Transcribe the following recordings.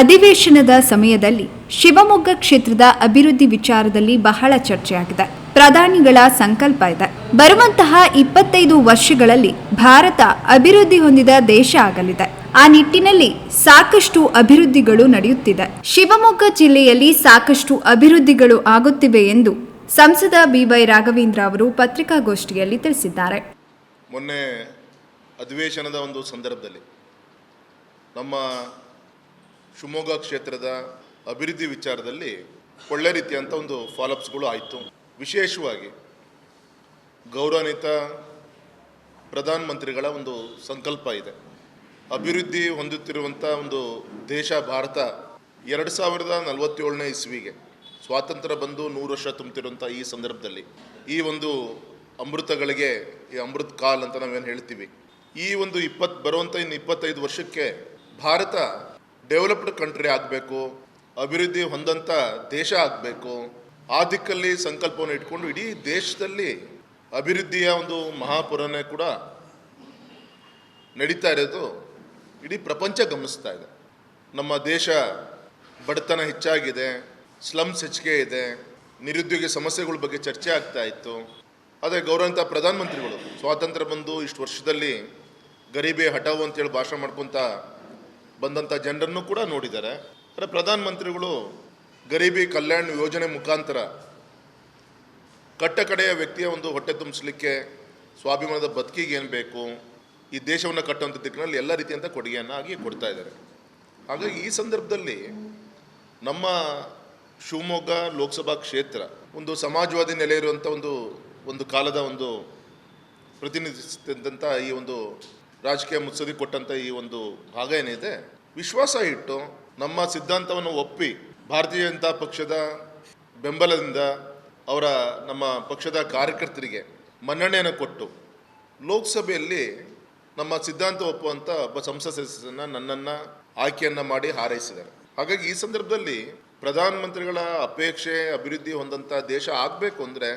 ಅಧಿವೇಶನದ ಸಮಯದಲ್ಲಿ ಶಿವಮೊಗ್ಗ ಕ್ಷೇತ್ರದ ಅಭಿವೃದ್ಧಿ ವಿಚಾರದಲ್ಲಿ ಬಹಳ ಚರ್ಚೆಯಾಗಿದೆ. ಪ್ರಧಾನಿಗಳ ಸಂಕಲ್ಪ ಇದೆ. ಬರುವಂತಹ ಇಪ್ಪತ್ತೈದು ವರ್ಷಗಳಲ್ಲಿ ಭಾರತ ಅಭಿವೃದ್ಧಿ ಹೊಂದಿದ ದೇಶ ಆಗಲಿದೆ. ಆ ನಿಟ್ಟಿನಲ್ಲಿ ಸಾಕಷ್ಟು ಅಭಿವೃದ್ಧಿಗಳು ನಡೆಯುತ್ತಿದೆ. ಶಿವಮೊಗ್ಗ ಜಿಲ್ಲೆಯಲ್ಲಿ ಸಾಕಷ್ಟು ಅಭಿವೃದ್ಧಿಗಳು ಆಗುತ್ತಿವೆ ಎಂದು ಸಂಸದ ಬಿವೈ ರಾಘವೇಂದ್ರ ಅವರು ಪತ್ರಿಕಾಗೋಷ್ಠಿಯಲ್ಲಿ ತಿಳಿಸಿದ್ದಾರೆ. ಮೊನ್ನೆ ಅಧಿವೇಶನದ ಒಂದು ಸಂದರ್ಭದಲ್ಲಿ ನಮ್ಮ ಶಿವಮೊಗ್ಗ ಕ್ಷೇತ್ರದ ಅಭಿವೃದ್ಧಿ ವಿಚಾರದಲ್ಲಿ ಒಳ್ಳೆ ರೀತಿಯಂಥ ಒಂದು ಫಾಲೋಅಪ್ಸ್ಗಳು ಆಯಿತು. ವಿಶೇಷವಾಗಿ ಗೌರವಾನ್ವಿತ ಪ್ರಧಾನಮಂತ್ರಿಗಳ ಒಂದು ಸಂಕಲ್ಪ ಇದೆ. ಅಭಿವೃದ್ಧಿ ಹೊಂದುತ್ತಿರುವಂಥ ಒಂದು ದೇಶ ಭಾರತ ಎರಡು ಸಾವಿರದ ನಲವತ್ತೇಳನೇ ಇಸ್ವಿಗೆ ಸ್ವಾತಂತ್ರ್ಯ ಬಂದು ನೂರು ವರ್ಷ ತುಂಬುತ್ತಿರುವಂಥ ಈ ಸಂದರ್ಭದಲ್ಲಿ ಈ ಒಂದು ಅಮೃತಗಳಿಗೆ, ಈ ಅಮೃತ್ ಕಾಲ್ ಅಂತ ನಾವೇನು ಹೇಳ್ತೀವಿ. ಈ ಒಂದು ಇಪ್ಪತ್ತು ಬರುವಂಥ ಇನ್ನು ಇಪ್ಪತ್ತೈದು ವರ್ಷಕ್ಕೆ ಭಾರತ ಡೆವಲಪ್ಡ್ ಕಂಟ್ರಿ ಆಗಬೇಕು, ಅಭಿವೃದ್ಧಿ ಹೊಂದಂಥ ದೇಶ ಆಗಬೇಕು, ಆ ದಿಕ್ಕಲ್ಲಿ ಸಂಕಲ್ಪವನ್ನು ಇಟ್ಕೊಂಡು ಇಡೀ ದೇಶದಲ್ಲಿ ಅಭಿವೃದ್ಧಿಯ ಒಂದು ಮಹಾಪುರನೇ ಕೂಡ ನಡೀತಾ ಇರೋದು, ಇಡೀ ಪ್ರಪಂಚ ಗಮನಿಸ್ತಾ ಇದೆ. ನಮ್ಮ ದೇಶ ಬಡತನ ಹೆಚ್ಚಾಗಿದೆ ಸ್ಲಮ್ಸ್ ಹೆಚ್ಚಿಗೆ ಇದೆ, ನಿರುದ್ಯೋಗ ಸಮಸ್ಯೆಗಳ ಬಗ್ಗೆ ಚರ್ಚೆ ಆಗ್ತಾ ಇತ್ತು. ಆದರೆ ಗೌರವಂಥ ಪ್ರಧಾನಮಂತ್ರಿಗಳು, ಸ್ವಾತಂತ್ರ್ಯ ಬಂದು ಇಷ್ಟು ವರ್ಷದಲ್ಲಿ ಗರೀಬಿ ಹಟಾವು ಅಂತೇಳಿ ಭಾಷಣ ಮಾಡ್ಕೊತ ಬಂದಂಥ ಜನರನ್ನು ಕೂಡ ನೋಡಿದ್ದಾರೆ. ಆದರೆ ಪ್ರಧಾನಮಂತ್ರಿಗಳು ಗರೀಬಿ ಕಲ್ಯಾಣ ಯೋಜನೆ ಮುಖಾಂತರ ಕಟ್ಟಕಡೆಯ ವ್ಯಕ್ತಿಯ ಒಂದು ಹೊಟ್ಟೆ ತುಂಬಿಸ್ಲಿಕ್ಕೆ ಸ್ವಾಭಿಮಾನದ ಬದುಕಿಗೆ ಏನು ಬೇಕು, ಈ ದೇಶವನ್ನು ಕಟ್ಟುವಂಥ ದಿಕ್ಕಿನಲ್ಲಿ ಎಲ್ಲ ರೀತಿಯಂಥ ಕೊಡುಗೆಯನ್ನು ಆಗಿ ಕೊಡ್ತಾ ಇದ್ದಾರೆ. ಹಾಗಾಗಿ ಈ ಸಂದರ್ಭದಲ್ಲಿ ನಮ್ಮ ಶಿವಮೊಗ್ಗ ಲೋಕಸಭಾ ಕ್ಷೇತ್ರ ಒಂದು ಸಮಾಜವಾದಿ ನೆಲೆ ಇರುವಂಥ ಒಂದು ಒಂದು ಕಾಲದ ಒಂದು ಪ್ರತಿನಿಧಿಸಿದಂಥ ಈ ಒಂದು ರಾಜಕೀಯ ಮುತ್ಸದಿ ಕೊಟ್ಟಂಥ ಈ ಒಂದು ಭಾಗ ಏನಿದೆ, ವಿಶ್ವಾಸ ಇಟ್ಟು ನಮ್ಮ ಸಿದ್ಧಾಂತವನ್ನು ಒಪ್ಪಿ ಭಾರತೀಯ ಜನತಾ ಪಕ್ಷದ ಬೆಂಬಲದಿಂದ ಅವರ ನಮ್ಮ ಪಕ್ಷದ ಕಾರ್ಯಕರ್ತರಿಗೆ ಮನ್ನಣೆಯನ್ನು ಕೊಟ್ಟು ಲೋಕಸಭೆಯಲ್ಲಿ ನಮ್ಮ ಸಿದ್ಧಾಂತ ಒಪ್ಪುವಂಥ ಒಬ್ಬ ಸಂಸದ ಸದಸ್ಯರನ್ನ ನನ್ನನ್ನು ಆಯ್ಕೆಯನ್ನು ಮಾಡಿ ಹಾರೈಸಿದ್ದಾರೆ. ಹಾಗಾಗಿ ಈ ಸಂದರ್ಭದಲ್ಲಿ ಪ್ರಧಾನಮಂತ್ರಿಗಳ ಅಪೇಕ್ಷೆ, ಅಭಿವೃದ್ಧಿ ಹೊಂದಂಥ ದೇಶ ಆಗಬೇಕು ಅಂದರೆ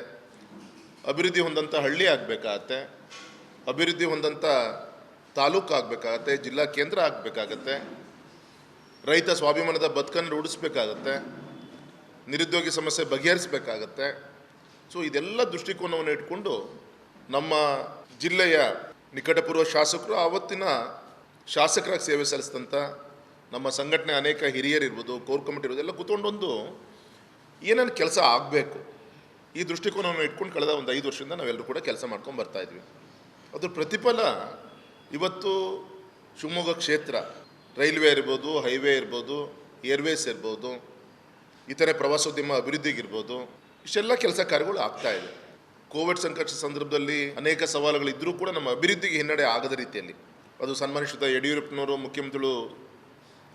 ಅಭಿವೃದ್ಧಿ ಹೊಂದಂಥ ಹಳ್ಳಿ ಆಗಬೇಕಾಗತ್ತೆ. ಅಭಿವೃದ್ಧಿ ಹೊಂದಂಥ ತಾಲೂಕು ಆಗಬೇಕಾಗತ್ತೆ, ಜಿಲ್ಲಾ ಕೇಂದ್ರ ಆಗಬೇಕಾಗತ್ತೆ, ರೈತ ಸ್ವಾಭಿಮಾನದ ಬದುಕನ್ನು ರೂಢಿಸಬೇಕಾಗತ್ತೆ, ನಿರುದ್ಯೋಗಿ ಸಮಸ್ಯೆ ಬಗೆಹರಿಸಬೇಕಾಗತ್ತೆ. ಸೊ ಇದೆಲ್ಲ ದೃಷ್ಟಿಕೋನವನ್ನು ಇಟ್ಕೊಂಡು ನಮ್ಮ ಜಿಲ್ಲೆಯ ನಿಕಟಪೂರ್ವ ಶಾಸಕರು ಆವತ್ತಿನ ಶಾಸಕರಾಗಿ ಸೇವೆ ಸಲ್ಲಿಸಿದಂಥ ನಮ್ಮ ಸಂಘಟನೆ ಅನೇಕ ಹಿರಿಯರಿರ್ಬೋದು, ಕೋರ್ ಕಮಿಟಿ ಇರ್ಬೋದು, ಎಲ್ಲ ಕೂತ್ಕೊಂಡೊಂದು ಏನೇನು ಕೆಲಸ ಆಗಬೇಕು, ಈ ದೃಷ್ಟಿಕೋನವನ್ನು ಇಟ್ಕೊಂಡು ಕಳೆದ ಒಂದು ಐದು ವರ್ಷದಿಂದ ನಾವೆಲ್ಲರೂ ಕೂಡ ಕೆಲಸ ಮಾಡ್ಕೊಂಡು ಬರ್ತಾ ಇದ್ವಿ. ಅದ್ರ ಪ್ರತಿಫಲ ಇವತ್ತು ಶಿವಮೊಗ್ಗ ಕ್ಷೇತ್ರ, ರೈಲ್ವೆ ಇರ್ಬೋದು, ಹೈವೇ ಇರ್ಬೋದು, ಏರ್ವೇಸ್ ಇರ್ಬೋದು, ಇತರೆ ಪ್ರವಾಸೋದ್ಯಮ ಅಭಿವೃದ್ಧಿಗಿರ್ಬೋದು, ಇಷ್ಟೆಲ್ಲ ಕೆಲಸ ಕಾರ್ಯಗಳು ಆಗ್ತಾ ಇದೆ. ಕೋವಿಡ್ ಸಂಕಷ್ಟ ಸಂದರ್ಭದಲ್ಲಿ ಅನೇಕ ಸವಾಲುಗಳು ಇದ್ದರೂ ಕೂಡ ನಮ್ಮ ಅಭಿವೃದ್ಧಿಗೆ ಹಿನ್ನಡೆ ಆಗದ ರೀತಿಯಲ್ಲಿ. ಅದು ಸನ್ಮಾನಿಸಿದ ಯಡಿಯೂರಪ್ಪನವರು, ಮುಖ್ಯಮಂತ್ರಿಗಳು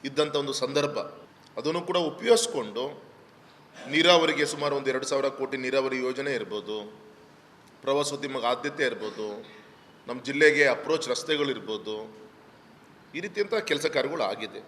ಇದ್ದಂಥ ಒಂದು ಸಂದರ್ಭ. ಅದನ್ನು ಕೂಡ ಉಪಯೋಗಿಸ್ಕೊಂಡು ನೀರಾವರಿಗೆ ಸುಮಾರು ಒಂದು ಎರಡು ಸಾವಿರ ಕೋಟಿ ನೀರಾವರಿ ಯೋಜನೆ ಇರ್ಬೋದು ಪ್ರವಾಸೋದ್ಯಮಕ್ಕೆ ಆದ್ಯತೆ ಇರ್ಬೋದು ನಮ್ಮ ಜಿಲ್ಲೆಗೆ ಅಪ್ರೋಚ್ ರಸ್ತೆಗಳಿರ್ಬೋದು ಈ ರೀತಿಯಂಥ ಕೆಲಸ ಕಾರ್ಯಗಳು ಆಗಿದೆ.